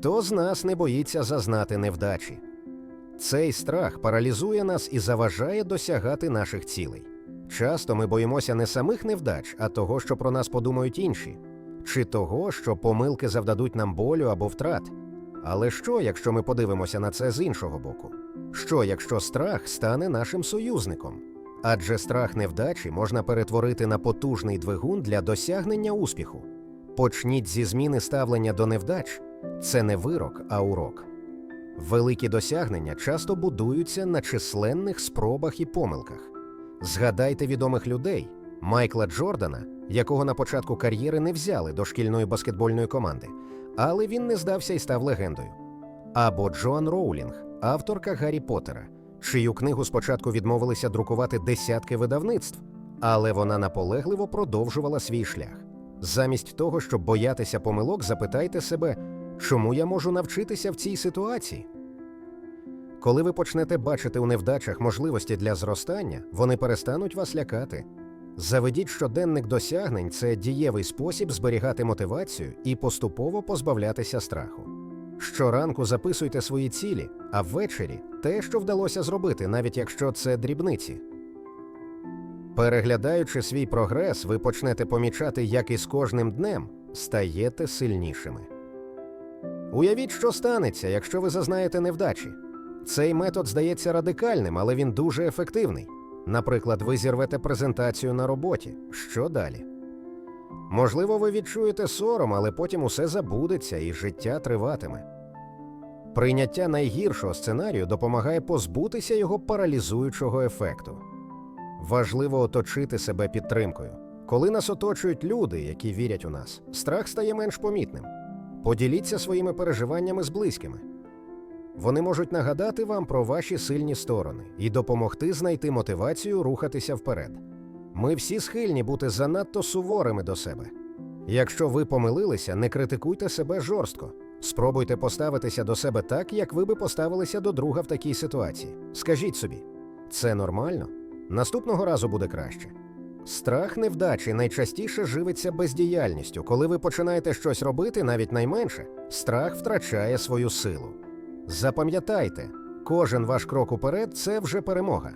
Хто з нас не боїться зазнати невдачі? Цей страх паралізує нас і заважає досягати наших цілей. Часто ми боїмося не самих невдач, а того, що про нас подумають інші, чи того, що помилки завдадуть нам болю або втрат. Але що, якщо ми подивимося на це з іншого боку? Що, якщо страх стане нашим союзником? Адже страх невдачі можна перетворити на потужний двигун для досягнення успіху. Почніть зі зміни ставлення до невдач це не вирок, а урок. Великі досягнення часто будуються на численних спробах і помилках. Згадайте відомих людей Майкла Джордана, якого на початку кар'єри не взяли до шкільної баскетбольної команди, але він не здався і став легендою. Або Джоан Роулінг, авторка Гаррі Поттера, чию книгу спочатку відмовилися друкувати десятки видавництв, але вона наполегливо продовжувала свій шлях. Замість того, щоб боятися помилок, запитайте себе, чому я можу навчитися в цій ситуації? Коли ви почнете бачити у невдачах можливості для зростання, вони перестануть вас лякати. Заведіть щоденник досягнень це дієвий спосіб зберігати мотивацію і поступово позбавлятися страху. Щоранку записуйте свої цілі, а ввечері те, що вдалося зробити, навіть якщо це дрібниці. Переглядаючи свій прогрес, ви почнете помічати, як із кожним днем стаєте сильнішими. Уявіть, що станеться, якщо ви зазнаєте невдачі. Цей метод здається радикальним, але він дуже ефективний. Наприклад, ви зірвете презентацію на роботі. Що далі? Можливо, ви відчуєте сором, але потім усе забудеться і життя триватиме. Прийняття найгіршого сценарію допомагає позбутися його паралізуючого ефекту. Важливо оточити себе підтримкою. Коли нас оточують люди, які вірять у нас, страх стає менш помітним. Поділіться своїми переживаннями з близькими. Вони можуть нагадати вам про ваші сильні сторони і допомогти знайти мотивацію рухатися вперед. Ми всі схильні бути занадто суворими до себе. Якщо ви помилилися, не критикуйте себе жорстко. Спробуйте поставитися до себе так, як ви би поставилися до друга в такій ситуації. Скажіть собі, це нормально? Наступного разу буде краще. Страх невдачі найчастіше живиться бездіяльністю. Коли ви починаєте щось робити, навіть найменше, страх втрачає свою силу. Запам'ятайте, кожен ваш крок уперед це вже перемога.